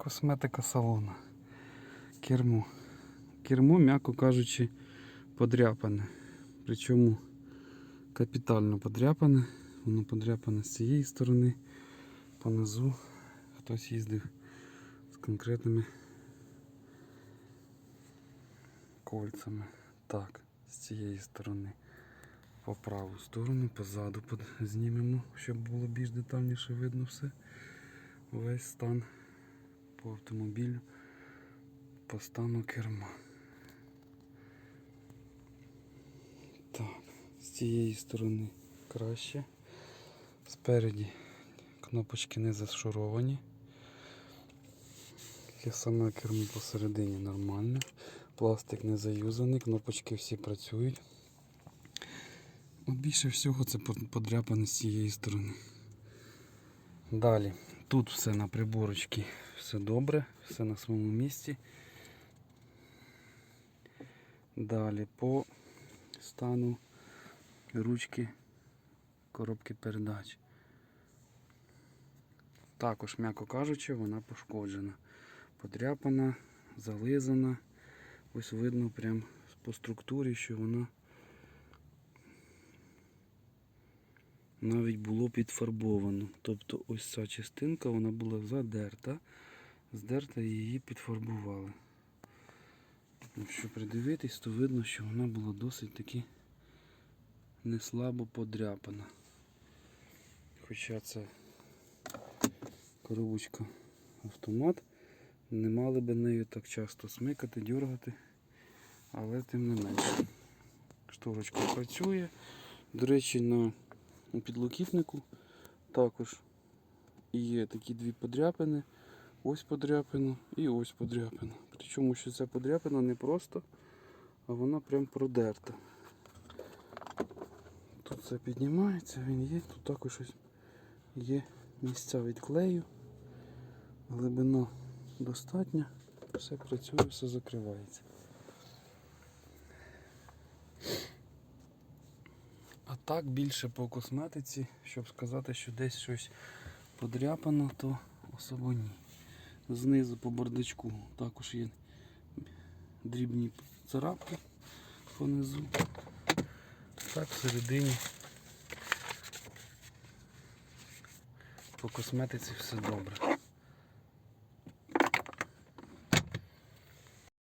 Косметика салона. Кермо. Кермо, м'яко кажучи, подряпане. Причому капітально подряпане. Воно подряпане з цієї сторони. Понизу хтось їздив з конкретними кольцями. Так, з цієї сторони. По праву сторону, позаду знімемо, щоб було більш детальніше видно все. Весь стан по автомобілю, по стану керма. Так, з цієї сторони краще. Спереді кнопочки не зашуровані. Є саме кермо посередині нормальне. Пластик не заюзаний, кнопочки всі працюють. От більше всього це подряпане з цієї сторони. Далі. Тут все на приборочці, все добре, все на своєму місці. Далі по стану ручки коробки передач. Також, м'яко кажучи, вона пошкоджена. Подряпана, зализана. Ось видно прям по структурі, що вона навіть було підфарбовано. Тобто ось ця частинка вона була задерта, здерта і її підфарбували. Якщо придивитись, то видно, що вона була досить таки не слабо подряпана. Хоча це коробочка автомат, не мали би нею так часто смикати, дергати, але тим не менше. Шторочка працює. До речі, на у підлокітнику також є такі дві подряпини. Ось подряпина і ось подряпина. Причому що ця подряпина не просто, а вона прям продерта. Тут це піднімається, він є, тут також ось є місця від клею. Глибина достатня, все працює, все закривається. Так більше по косметиці, щоб сказати, що десь щось подряпано, то особо ні. Знизу по бардачку також є дрібні царапки понизу. Так, всередині по косметиці все добре.